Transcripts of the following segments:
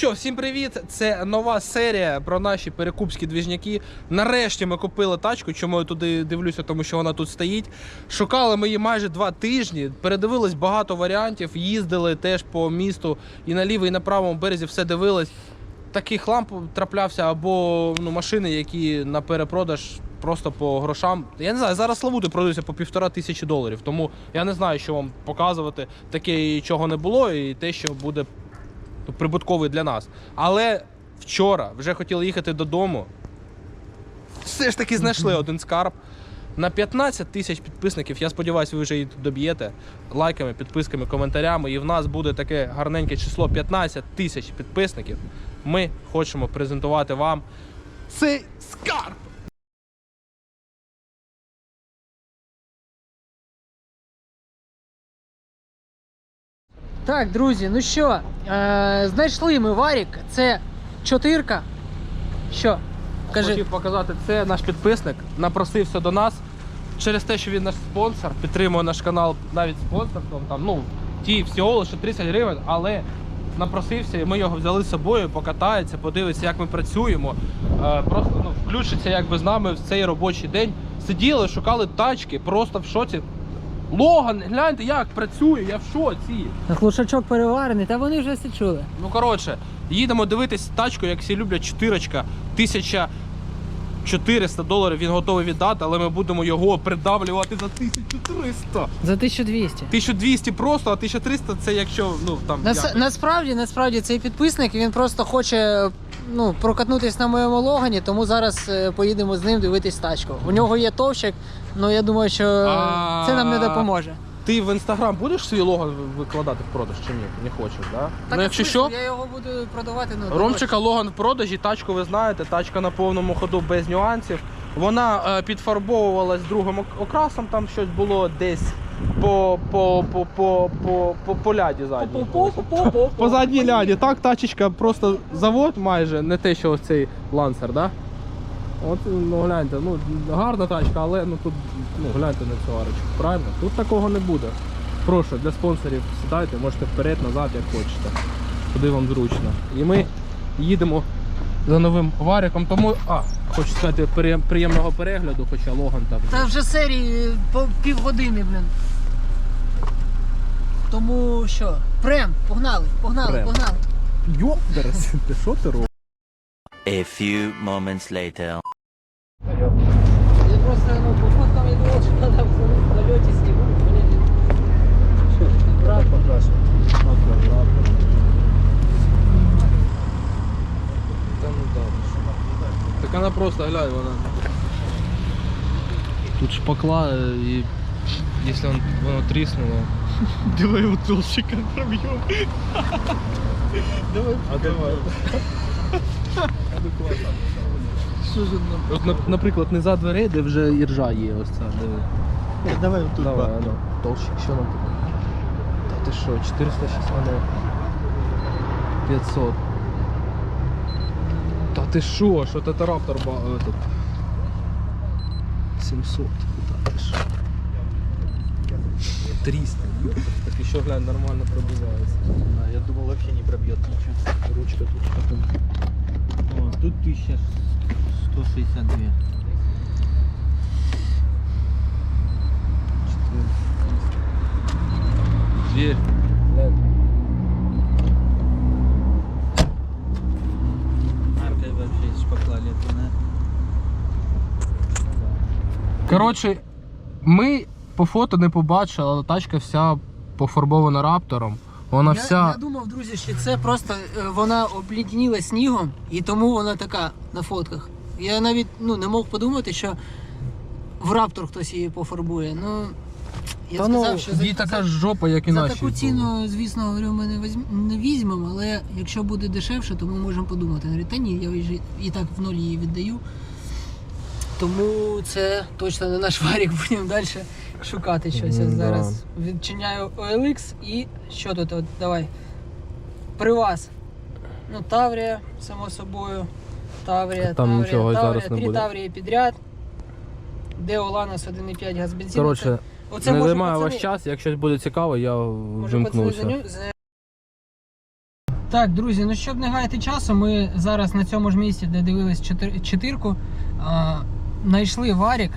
Що, всім привіт! Це нова серія про наші перекупські двіжняки. Нарешті ми купили тачку. Чому я туди дивлюся, тому що вона тут стоїть. Шукали ми її майже два тижні. Передивились багато варіантів, їздили теж по місту і на лівий, і на правому березі все дивились. Такий хлам траплявся, або ну, машини, які на перепродаж просто по грошам. Я не знаю, зараз Славути продаються по півтора тисячі доларів. Тому я не знаю, що вам показувати. Таке чого не було, і те, що буде прибутковий для нас. Але вчора вже хотіли їхати додому. Все ж таки знайшли один скарб. На 15 тисяч підписників, я сподіваюся, ви вже її доб'єте лайками, підписками, коментарями. І в нас буде таке гарненьке число 15 тисяч підписників. Ми хочемо презентувати вам цей скарб. Так, друзі, ну що, е, знайшли ми варік. Це чотирка. Що? Кажи. Хотів показати, це наш підписник, напросився до нас через те, що він наш спонсор, підтримує наш канал навіть спонсорством. Там, ну, ті всього лише 30 гривень, але напросився, і ми його взяли з собою, покатається, подивиться, як ми працюємо. Е, просто ну, включиться якби з нами в цей робочий день. Сиділи, шукали тачки, просто в шоці. Логан, гляньте, як працює, я в шоці. Глушачок переварений, та вони вже все чули. Ну коротше, їдемо дивитись тачку, як всі люблять, чотирочка, 1400 доларів він готовий віддати, але ми будемо його придавлювати за 1300. За 1200. 1200 просто, а 1300 це якщо, ну там. Нас, як. насправді, насправді цей підписник він просто хоче ну, прокатнутись на моєму логані, тому зараз е, поїдемо з ним дивитись тачку. У нього є товщик, але я думаю, що А. це нам не допоможе. Ти в інстаграм будеш свій логан викладати в продаж чи ні? Не хочеш, да? ну якщо що. Я його буду продавати ну, Ромчика Логан в продажі, тачку ви знаєте, тачка на повному ходу без нюансів. Вона е, підфарбовувалась другим ок- окрасом, там щось було десь по, по, по, по, по, по, по ляді задній. По задній ляді. Так, тачечка просто завод майже, не те, що ось цей лансер, да? От, ну гляньте, ну гарна тачка, але ну тут ну, гляньте на цю арочку. Правильно? Тут такого не буде. Прошу, для спонсорів сідайте, можете вперед, назад, як хочете. Куди вам зручно. І ми їдемо за новим вариком. Тому, а, хочу сказати, приєм- приємного перегляду, хоча Логан там. Та вже серії по півгодини, блін. Тому що? Прем, погнали, погнали, Прем. погнали. Йоперс, ти що ти робиш? A few moments later. Я просто ну, по фоткам я думав, що треба в нальоті снігу. Блін. Що, брат, ну так. Так вона просто глянь, вона. Тут шпакла е, і якщо он- воно тріснуло. Давай у толщика проб'ємо. Давай. А давай. Що ж От, нап- наприклад, не за дверей, де вже іржа є, ось ця, диви. Давай тут. Давай, ну, толщик, що нам тут? Та ти що, 406, а ну. 500. Та ти що, що це раптор ба... этот. 700. Та ти що? 300. ёпта. Так і що, глянь, нормально пробивається. А, я думал вообще не пробьет ничего. Ручка тут що там. О, тут 1162. Дверь. Глянь. Арка вообще из шпакла лепленная. Коротше, ми по фото не побачили, але тачка вся пофарбована раптором. Вона Я, вся. я думав, друзі, що це просто е, вона облідніла снігом, і тому вона така на фотках. Я навіть ну, не мог подумати, що в раптор хтось її пофарбує. Ну, я Та сказав, ну, що за, їй така за, жопа, як і за наші. таку ціну, звісно, говорю, ми не, візьм, не візьмемо, але якщо буде дешевше, то ми можемо подумати. Говорю, та ні, я вже і так в ноль її віддаю. Тому це точно не наш варік, будемо далі шукати щось. Я зараз відчиняю OLX і що тут? От, давай. При вас. Ну, Таврія, само собою. Таврія, Там Таврія, нічого Таврія, зараз не три буде. Таврії підряд. Де Оланос 1,5 газ бензин. Коротше, Оце не може, займаю пацани- ваш час, якщо буде цикаво, я може, пацани, за- Так, друзі, ну щоб не гаяти часу, ми зараз на цьому ж місці, де дивились чотир- чотирку, а, знайшли варік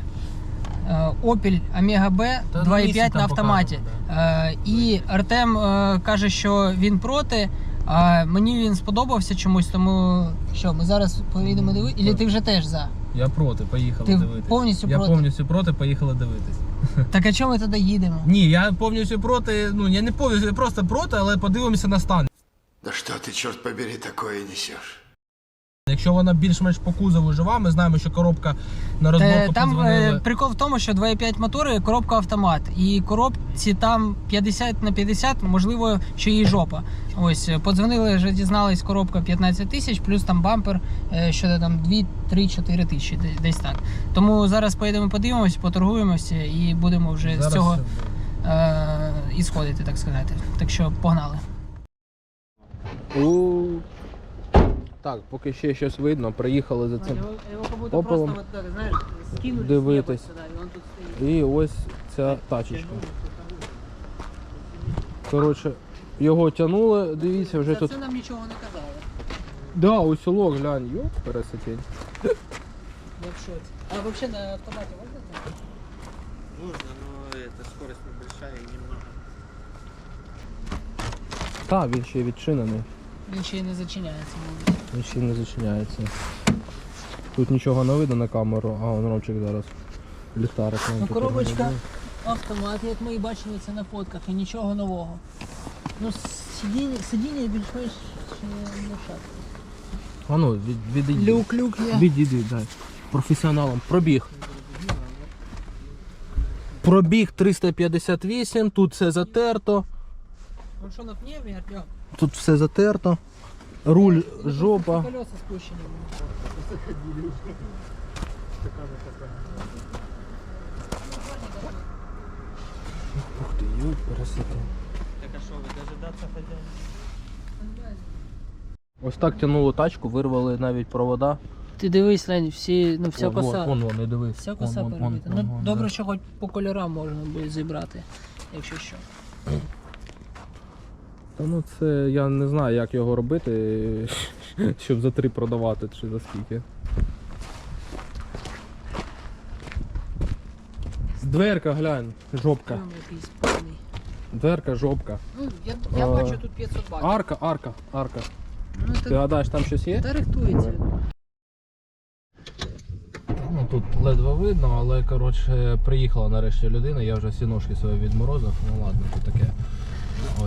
а, Opel Omega B Та на місці 2.5 на автоматі. Е, і Артем е, каже, що він проти. А мені він сподобався чомусь, тому що ми зараз поїдемо дивитися. Ілі ти вже теж за? Я проти, поїхали Ти дивитись. повністю я проти? повністю проти, поїхали дивитись. Так а чому ми туди їдемо? Ні, я повністю проти, ну я не повністю, я просто проти, але подивимося на стан. Да что ты, черт побери, такое несешь? Якщо вона більш-менш по кузову жива, ми знаємо, що коробка на Та, розборку там е, подзвонили. прикол в тому, що 2.5 мотори, коробка автомат. І коробці там 50 на 50, можливо, що її жопа. Ось, е, подзвонили, вже дізнались, коробка 15 тисяч, плюс там бампер, е, що там 2, 3, 4 тисячі, десь так. Тому зараз поїдемо подивимось, поторгуємося і будемо вже Зараз з цього е, ісходити, так сказати. Так що погнали. Так, поки ще щось видно, приїхали за цим. Опелом. скинуть Дивитись. і він тут стоїть. І ось ця тачечка. Коротше, його тягнули, дивіться, вже тут. це нам нічого не казали. Да, ось село, глянь, йоп, пересетень. Я в шоці. А взагалі на автоматі можна знати? Можно, но это скорость небольшая и немного. Та, він ще й відчинений, Він ще й не зачиняється, він ще й не зачиняється. Тут нічого не видно на камеру, а он ромчик зараз. Ліхтарик. Ну, коробочка, автомат, як ми і бачили це на фотках, і нічого нового. Ну, сидіння, сидіння більш-менш не. А ну, від, відійди. Люк-люк є. Відійди, дай. Професіоналам. Пробіг. Пробіг 358, тут все затерто. Ну що на пневмі, Артем? Тут все затерто. Руль жопа. Колеса спущені. Ух ти, ють, пересити. Так а что, вы дожидаться хозяина? Ось так тянули тачку, вирвали навіть провода. Ти дивись, Лень, всі, ну вся вон, коса. Вон, вон, не дивись. Вся коса перебита. Ну, вон, добре, да. що хоч по кольорам можна буде зібрати, якщо що. Та ну це я не знаю, як його робити, щоб за три продавати чи за скільки. Дверка, глянь, жопка. Дверка, жопка. Ну, я, я А, бачу тут 500 баксів. Арка, арка, арка. Ну, Ти гадаєш, там щось є? та рихтується. Ну тут ледве видно, але коротше приїхала нарешті людина, я вже всі ножки свої відморозив, ну ладно, то таке.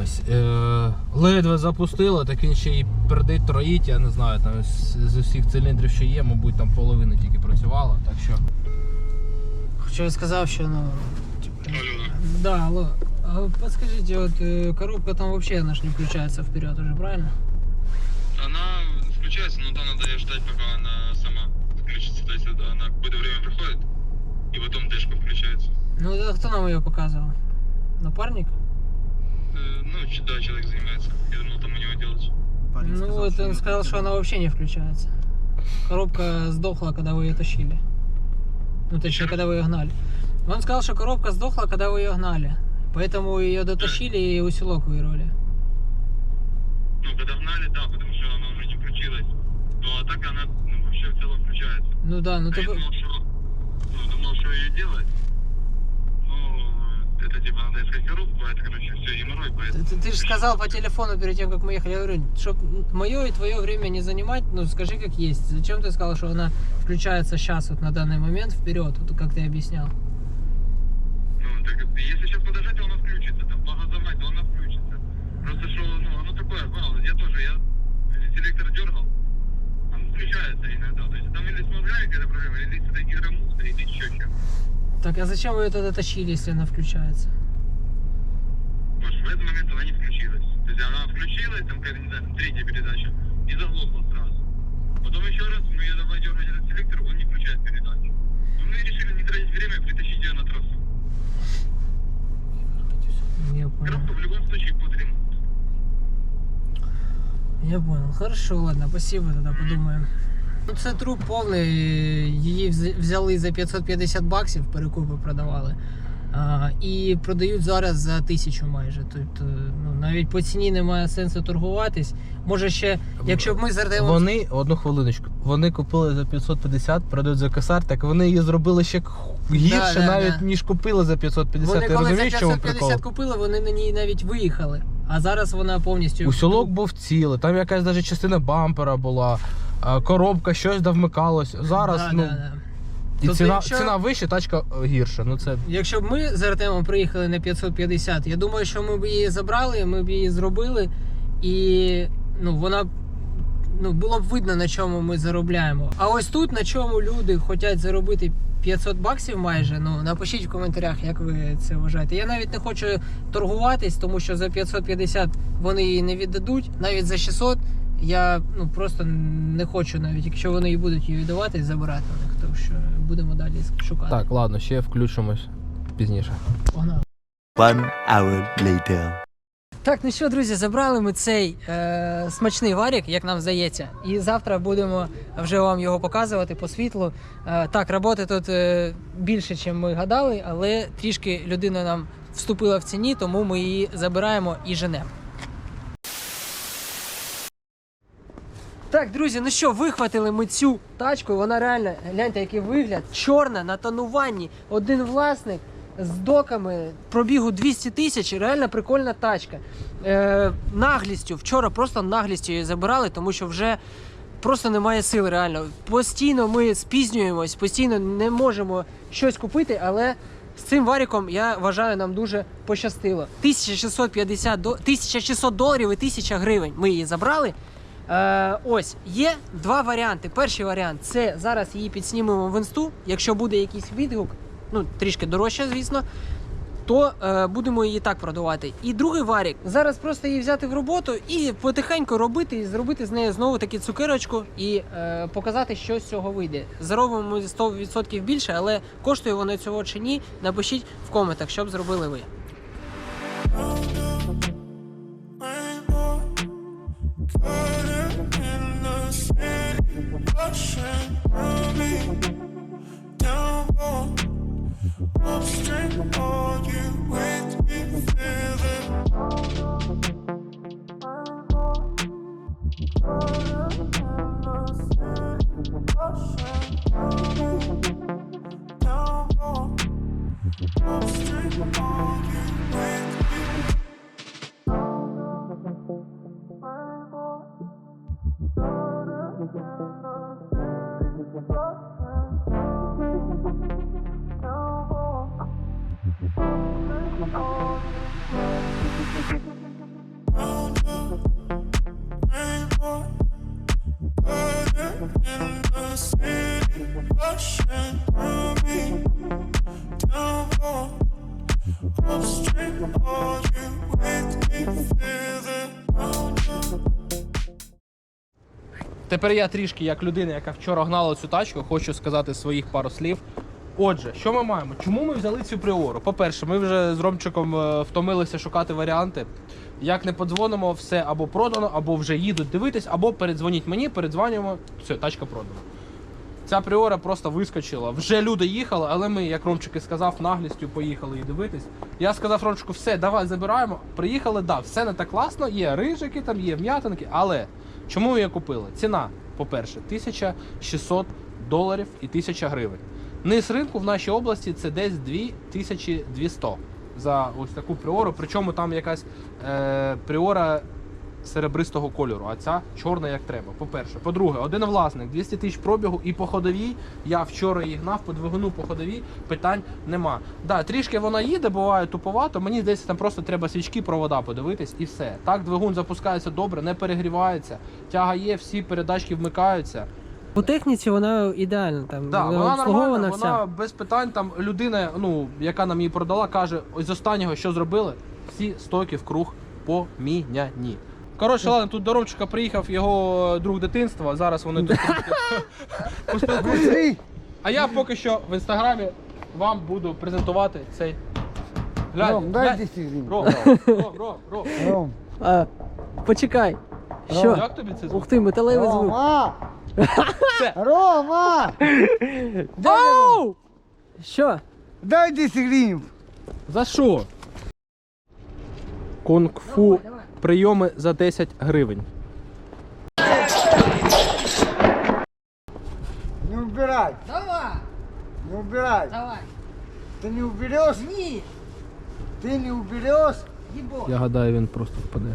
Ось. Е- ледве запустила, так він ще й пердить троїть, я не знаю, там з, з усіх циліндрів, що є, мабуть, там половина тільки працювала, так що. Хоча я сказав, що ну. Типа... Да, алло. А подскажите, вот э, коробка там вообще она ж не включается вперед уже, правильно? Она включается, но там надо ее ждать, пока она сама включится. То есть это она какое-то время проходит, и потом дэшка включается. Ну это кто нам ее показывал? Напарник? Э, ну, да, человек занимается. Я думал, там у него делать. Парень ну сказал, вот он сказал, что она вообще не включается. Коробка сдохла, когда вы ее тащили. Ну точнее, когда вы ее гнали. Он сказал, что коробка сдохла, когда вы ее гнали. Поэтому ее дотащили и усилок вырвали. Ну, когда гнали, да, потому что она уже не включилась. Ну, а так она ну, вообще в целом включается. Ну да, ну А ты... я думал, что, ну, думал, что ее делать. Типа надо искать коробку, а это, короче, все геморрой, поэтому... Ты, же сказал по телефону перед тем, как мы ехали, я говорю, чтобы мое и твое время не занимать, ну скажи как есть. Зачем ты сказал, что она включается сейчас, вот на данный момент, вперед, вот как ты объяснял? Ну, так если сейчас подождать, то она включится. Там погазовать, то она включится. Просто что, ну, оно такое, понял, я тоже, я селектор дергал, он включается иногда. То есть там или с мозгами какая-то проблема, или с этой гидромуфтой, или еще чем. Так, а зачем вы ее тогда тащили, если она включается? Потому что в этот момент она не включилась. То есть она включилась, там, как, не знаю, третья передача, и заглохла сразу. Потом еще раз мы ее давай дергать этот селектор, он не включает передачу. Ну, мы решили не тратить время, притащить ее на трассу. Я понял. Коробка в любом случае под ремонт. Я понял. Хорошо, ладно, спасибо, тогда подумаємо. Ну це труп повний, її взяли за 550 баксів, перекупи продавали. А, і продають зараз за тисячу майже. Тобто, ну, навіть по ціні немає сенсу торгуватись. Може ще, якщо б ми з Артемом Вони, одну хвилиночку, вони купили за 550, продають за косар, так вони її зробили ще гірше Да, да, навіть, да. ніж купили за 550. Вони Ти коли за розумієш, в чому прикол? купили, вони на ній навіть виїхали. А зараз вона повністю. Усілок був цілий, там якась навіть частина бампера була, коробка, щось да вмикалось. Зараз, Да, ну, да, да. і Тобто, ціна, якщо- ціна вища, тачка е, гірша. Ну це Якщо б ми з Артемом приїхали на 550, я думаю, що ми б її забрали, ми б її зробили, і ну, вона б- ну, було б видно, на чому ми заробляємо. А ось тут, на чому люди хочуть заробити 500 баксів майже, ну напишіть в коментарях, як ви це вважаєте. Я навіть не хочу торгуватись, тому що за 550 вони її не віддадуть, навіть за 600 я ну, просто не хочу навіть, якщо вони і будуть її віддавати, забирати у них, тому що будемо далі шукати. так, ладно, ще включимось пізніше. Погнали. One hour later. Так, ну що, друзі, забрали ми цей е, смачний варік, як нам здається, і завтра будемо вже вам його показувати по світлу. Е, так, роботи тут е, більше, ніж ми гадали, але трішки людина нам вступила в ціні, тому ми її забираємо і женемо. Так, друзі, ну що, вихватили ми цю тачку. Вона реально, гляньте, який вигляд. Чорна на тонуванні. Один власник з доками пробігу 200 тисяч. Реально прикольна тачка. Е, наглістю, вчора просто наглістю її забирали, тому що вже просто немає сил реально. Постійно ми спізнюємось, постійно не можемо щось купити, але. З цим варіком я вважаю, нам дуже пощастило. 1650 до 1600 доларів і 1000 гривень. Ми її забрали. Е, ось є два варіанти. Перший варіант це зараз її підснімемо в інсту. Якщо буде якийсь відгук, ну трішки дорожче, звісно, то е, будемо її так продавати. І другий варік зараз просто її взяти в роботу і потихеньку робити, і зробити з нею знову таки цукерочку і е, показати, що з цього вийде. Заробимо 100% більше, але коштує воно цього чи ні. Напишіть в коментах, що б зробили ви. ocean running downward. Upstream, are you with me? Feel it. Ocean running downward. Upstream, are you with me? Тепер я трішки, як людина, яка вчора гнала цю тачку, хочу сказати своїх пару слів. Отже, що ми маємо? Чому ми взяли цю приору? По-перше, ми вже з Ромчиком е, втомилися шукати варіанти. Як не подзвонимо, все або продано, або вже їдуть дивитись, або передзвоніть мені, передзвонюємо, все, тачка продана. Ця приора просто вискочила. Вже люди їхали, але ми, як Ромчик і сказав, наглістю поїхали і дивитись. Я сказав Ромчику, все, давай забираємо. Приїхали, да, все не так класно, є рижики, там є вм'ятинки, але чому ми її купили? Ціна, по-перше, 1600 доларів і 1000 гривень. Низ ринку в нашій області це десь 2200 за ось таку приору. Причому там якась е, приора серебристого кольору, а ця чорна як треба. По-перше. По-друге, один власник, 200 тисяч пробігу і по ходовій. Я вчора її гнав по двигуну по ходовій, питань нема. Да, трішки вона їде, буває туповато. Мені здається, там просто треба свічки, провода подивитись і все. Так, двигун запускається добре, не перегрівається. Тяга є, всі передачки вмикаються. По техніці вона ідеальна, там Да, вона нормальна, вона без питань. Там людина, ну яка нам її продала, каже: ось з останнього, що зробили, всі стойки в круг поміняні. Коротше, ладно, тут до Ромчика приїхав його друг дитинства. Зараз вони тут поспілкуються. А я поки що в інстаграмі вам буду презентувати цей. Ром, дай глянь. 10 гривень. Ром, Ром, Ром, Ром. Ром. Почекай. Що? Як тобі це звук? Ух ти, металевий звук. Рома! Рома! Оу! Що? дай 10 гривень. За що? Кунг-фу прийоми за 10 гривень. Не убирай, Давай, не убирай. давай. Ты не уберешь? Ні, Ты не уберешь? Я гадаю, він просто впаде.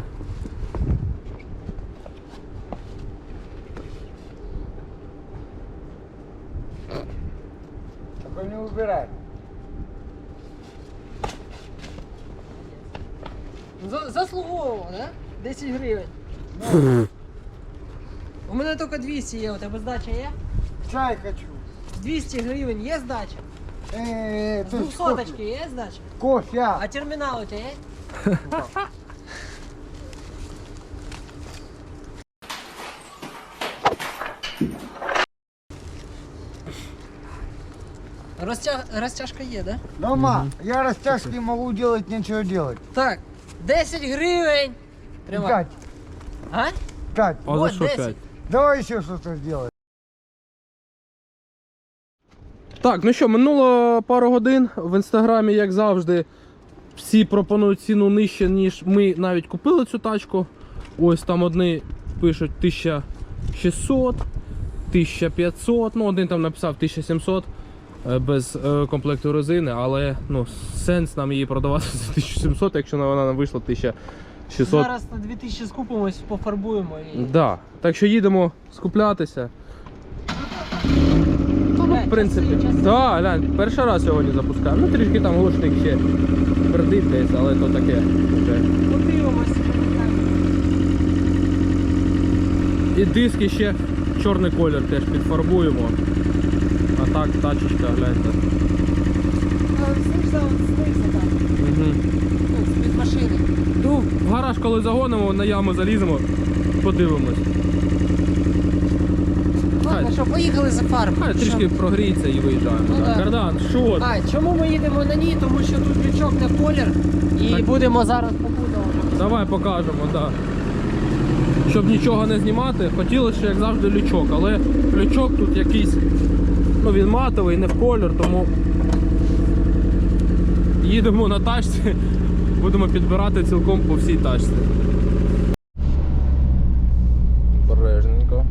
Только не убирай. За- Заслуговував, да? 10 гривень. У мене тільки 200 є, у тебе здача є? Чай хочу. 200 гривень є здача? Э, З ты двухсоточки є здача? кофе. кофе. А термінал у тебе є? Розтяг... Розтяжка є, да? Дома, я растяжки могу делать, нечего делать. Так, 10 гривень. Тримай. Пять, А? пять. А за Вот що 10. 5? Давай еще что-то сделай. Так, ну що, минуло пару годин в інстаграмі, як завжди, всі пропонують ціну нижче, ніж ми навіть купили цю тачку. Ось там одні пишуть 1600, 1500, ну один там написав 1700 е, без е, комплекту резини, але ну, сенс нам її продавати за 1700, якщо вона нам вийшла 1600. Зараз на 2000 скупимось, пофарбуємо і. Да. Так що їдемо скуплятися. Ну, в принципі, да, глянь, перший раз сьогодні запускаю. Ну трішки там глушник ще пердить десь, але то таке. вже. Подивимось. І диски ще чорний колір теж підфарбуємо. Так, тачечка, гляньте. Угу. Ну, з-під машини. Ну, в гараж, коли загонимо, на яму заліземо, подивимось. Ладно, що, поїхали за фарб. Хай трішки прогріється і виїжджаємо. Ну, так. да. Кардан, що? А, чому ми їдемо на ній? Тому що тут лючок на колір і Так. будемо зараз побудовувати. Давай покажемо, так. Да. Щоб нічого не знімати, хотілося, як завжди, лючок, але лючок тут якийсь, ну він матовий, не в колір, тому їдемо на тачці, будемо підбирати цілком по всій тачці. Бережненько.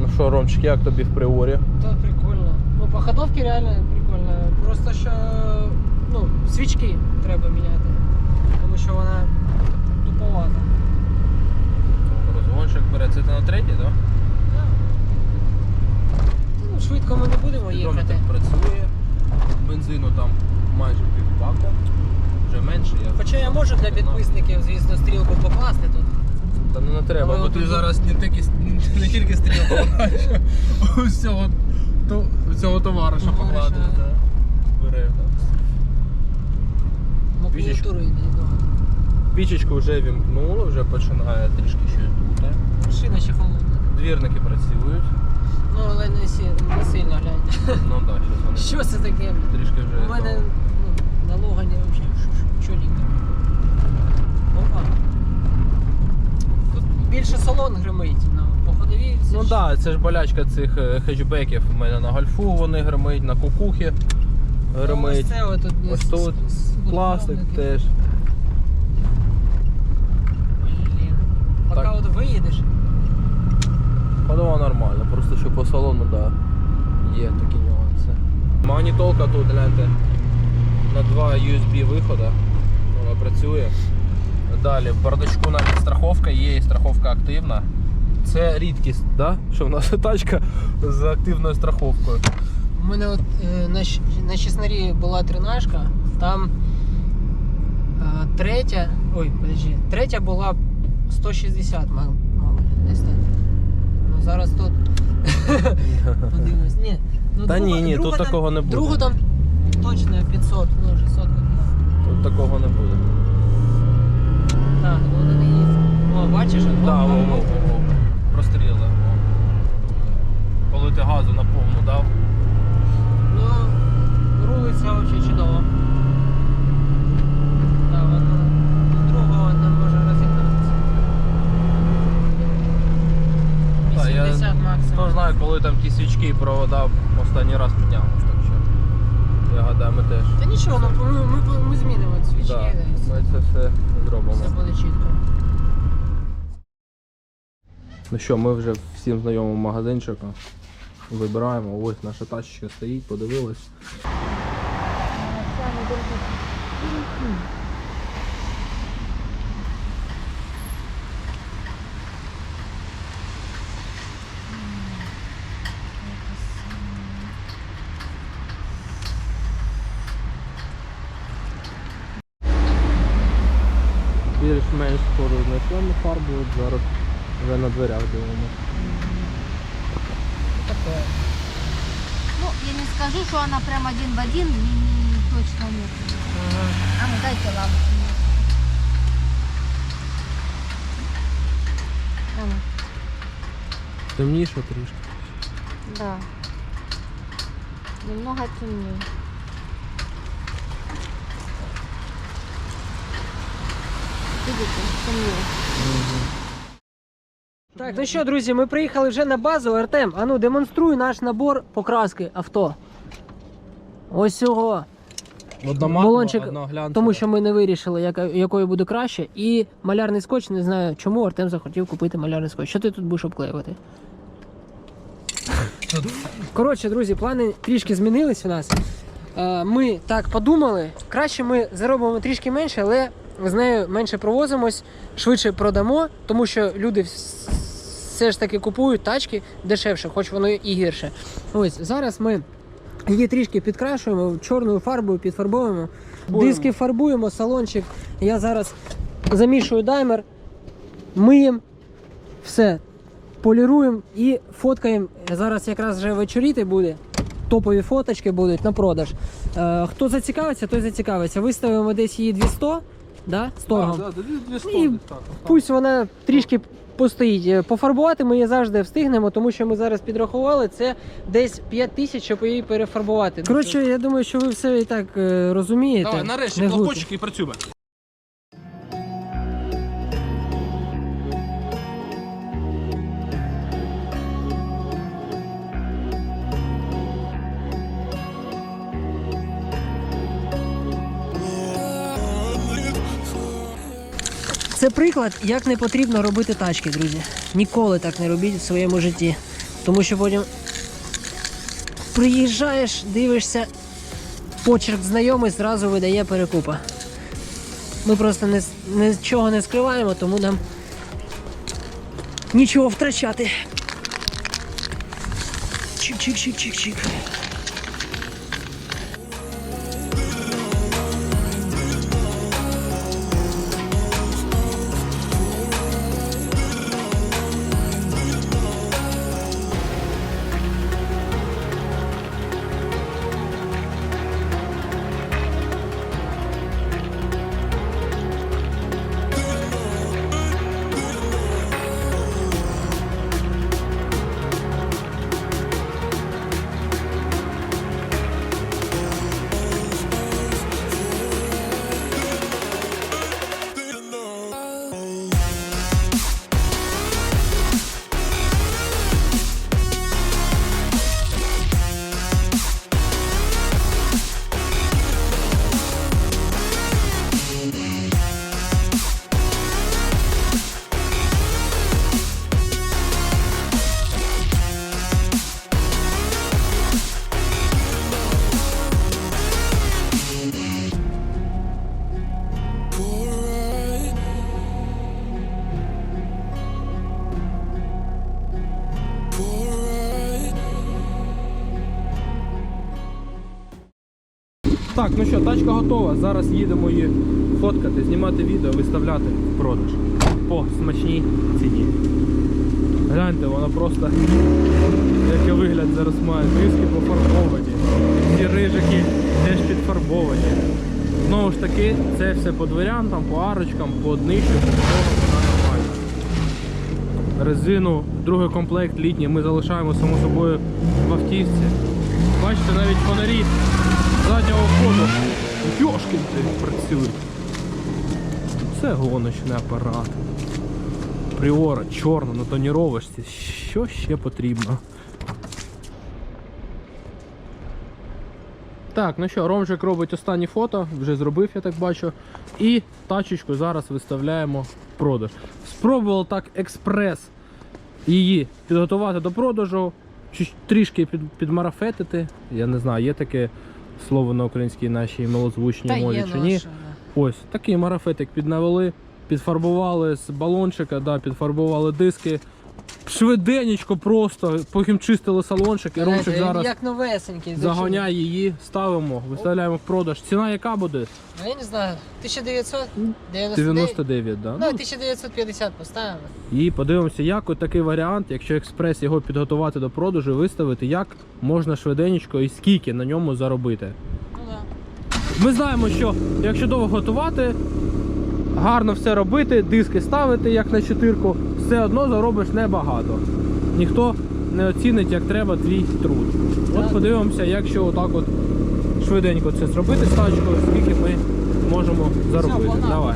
Ну що, Ромчик, як тобі в приорі? Та прикольно. Ну, по ходовці реально прикольно. Просто що ну, свічки треба міняти. Тому що вона туповата. Розгончик бере, це на третій, так? Ну, швидко ми не будемо їхати. Працює, бензину там майже півбака, вже менше. Я Хоча я можу для підписників, звісно, стрілку покласти тут. Та ну не треба, Але бо от ти тут- зараз не тільки, не тільки стрілку бачиш, а всього, то, всього товариша Товариша, покладеш. да. Да. Бере. Макулатуру йде. ну. Пічечку вже вімкнули, вже починає трішки щось дути. Машина ще холодна. Двірники працюють. Ну, але не, сі, не сильно глянь. Ну так, щось вони Що це таке? трішки вже. У мене ну, налога не взагалі чоліка. Опа. Тут більше салон гримить, ну, по ходовій. все Ну ж- так, да, це ж болячка цих е, хетчбеків. У мене на гольфу вони гримить, на кукухі Ну, гримить. Ось це отут Ось з- тут з- з- пластик теж. Блін. Поки Так. от виїдеш, Ходова нормально, просто що по салону, да, є такі нюанси. Магнітолка тут, гляньте, на два USB виходи. Вона працює. Далі в бардачку навіть страховка є і страховка активна. Це рідкість, да? що в нас тачка з активною страховкою. у мене от е, на, на Чеснарі була тринашка, там е, третя, ой, подожди, третя була 160, мабуть. Ну зараз тут подивимось. Ні, ну, Та ні, ні, тут друга там- такого не буде. Другу там точно 500, ну вже сотку. Тут такого не буде. Так, ну вони не їздять. О, бачиш? О, Да, о, о, во, во. Простріли. во. Коли ти газу на повну дав. Ну, рулиться взагалі чудово. Так, воно другого не може розігнатися. Та, я 80 знає, коли там ті свічки і провода останній раз міняв. Так що я гадаю, ми теж. Та нічого, ну, ми, ми, ми змінимо свічки. Да, ми це все зробимо. Все буде чітко. Ну що, ми вже всім знайомим магазинчику. Вибираємо. Ось наша тачечка стоїть, подивилась. Більш-менш скоро знайшли фарбу, от зараз вже на дверях дивимося. Ну, я не скажу, что она прям один в один, не точно нет. А ну дайте лампу. А ну, Темніше трішки. да. Немного темнее. Видите, темнее. Так, ну що, друзі, ми приїхали вже на базу. Артем, а ну демонструй наш набор покраски авто. Ось цього. Балончик, тому що ми не вирішили, яка, якою буде краще. І малярний скотч, не знаю чому Артем захотів купити малярний скотч. Що ти тут будеш обклеювати? Коротше, друзі, плани трішки змінились у нас. Е, Ми так подумали. Краще ми заробимо трішки менше, але з нею менше провозимось, швидше продамо, тому що люди все ж таки купують тачки дешевше, хоч воно і гірше. Ось зараз ми її трішки підкрашуємо, чорною фарбою підфарбовуємо. Диски фарбуємо, салончик. Я зараз замішую даймер, миємо, все, поліруємо і фоткаємо. Зараз якраз вже вечоріти буде. Топові фоточки будуть на продаж. Е, хто зацікавиться, той зацікавиться. Виставимо десь її 200, да, з торгом. І Пусть вона трішки постоїть. Е, Пофарбувати ми її завжди встигнемо, тому що ми зараз підрахували це десь 5 тисяч, щоб її перефарбувати. Коротше, я думаю, що ви все і так е, розумієте. Давай, нарешті, Не і працюємо. Це приклад, як не потрібно робити тачки, друзі. Ніколи так не робіть в своєму житті. Тому що потім приїжджаєш, дивишся, почерк знайомий зразу видає перекупа. Ми просто не, нічого не скриваємо, тому нам нічого втрачати. Чик-чик-чик-чик-чик. Ну що, тачка готова. Зараз їдемо її фоткати, знімати відео, виставляти в продаж по смачній ціні. Гляньте, вона просто який вигляд зараз має. Диски пофарбовані. Ці рижики теж підфарбовані. Знову ж таки, це все по дверям, по арочкам, по днищу, по вона нормальна. Резину, другий комплект літній ми залишаємо само собою в автівці. Бачите, навіть фонарі заднього ходу. Йошкін ти працюють. Це гоночний апарат. Пріора, чорна на тоніровочці. Що ще потрібно? Так, ну що, Ромжик робить останні фото, вже зробив, я так бачу. І тачечку зараз виставляємо в продаж. Спробував так експрес її підготувати до продажу, трішки під, підмарафетити. Я не знаю, є таке слово на українській нашій малозвучній мові чи ні. Ось такий марафетик піднавели, підфарбували з балончика, да, підфарбували диски. Швиденечко просто, потім чистили салончик і Ромчик зараз Як новесенький. заганяє її, ставимо, виставляємо в продаж. Ціна яка буде? Ну, я не знаю, 1999? 99, да? Ну, Ну, 1950 поставимо. і подивимося, як от такий варіант, якщо експрес його підготувати до продажу, виставити, як можна швиденечко і скільки на ньому заробити. Ну да. Ми знаємо, що якщо довго готувати, гарно все робити, диски ставити як на чотирку, все одно заробиш небагато. Ніхто не оцінить, як треба твій труд. От подивимося, якщо отак от швиденько це зробити з тачкою, скільки ми можемо заробити. Давай.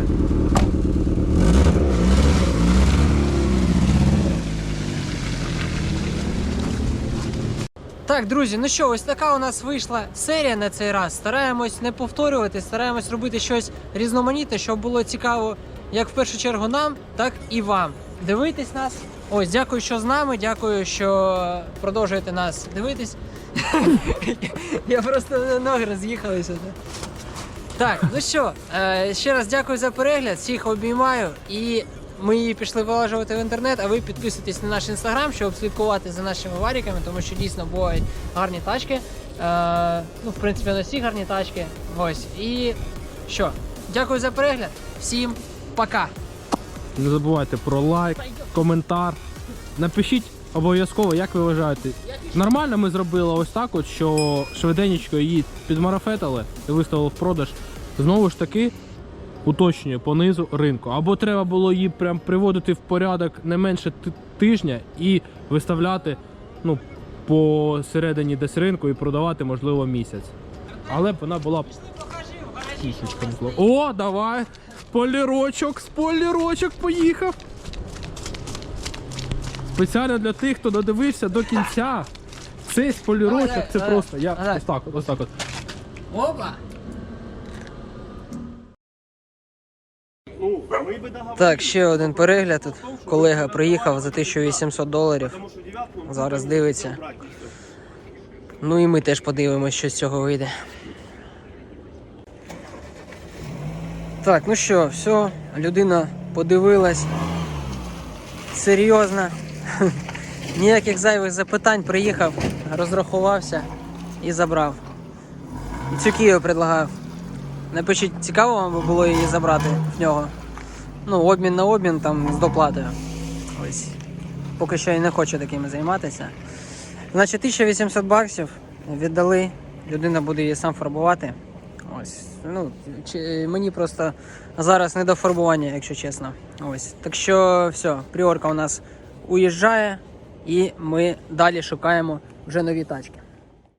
Так, друзі, ну що, ось така у нас вийшла серія на цей раз. Стараємось не повторювати, стараємось робити щось різноманітне, щоб було цікаво як в першу чергу нам, так і вам. Дивитись нас. Ось, дякую, що з нами. Дякую, що продовжуєте нас дивитись. Я просто ноги роз'їхалися. Так, ну що, е, ще раз дякую за перегляд, всіх обіймаю і ми її пішли вилажувати в інтернет, а ви підписуйтесь на наш інстаграм, щоб слідкувати за нашими варіками, тому що дійсно бувають гарні тачки. Е, ну, в принципі, на всі гарні тачки. Ось. І що? Дякую за перегляд. Всім пока! Не забувайте про лайк, коментар. Напишіть обов'язково, як ви вважаєте. Нормально ми зробили ось так, от, що швиденечко її підмарафетили і виставили в продаж. Знову ж таки, уточнюю по низу ринку. Або треба було її прям приводити в порядок не менше тижня і виставляти ну, по середині десь ринку і продавати, можливо, місяць. Але б вона була б О, давай! Спойлерочок, спойлерочок поїхав. Спеціально для тих, хто додивився до кінця. Цей спойлерочок це просто. Я ось так, от, ось так от. Опа! Так, ще один перегляд. Тут колега приїхав за 1800 доларів. Зараз дивиться. Ну і ми теж подивимося, що з цього вийде. Так, ну що, все, людина подивилась. Серйозно. Ніяких зайвих запитань приїхав, розрахувався і забрав. Цю Кію предлагав. Напишіть, цікаво вам було її забрати в нього. Ну, обмін на обмін там з доплатою. Ось. Поки що я не хочу такими займатися. Значить, 1800 баксів віддали. Людина буде її сам фарбувати. Ну, чи, мені просто зараз не до фарбування, якщо чесно. Ось. Так що все, пріорка у нас уїжджає і ми далі шукаємо вже нові тачки.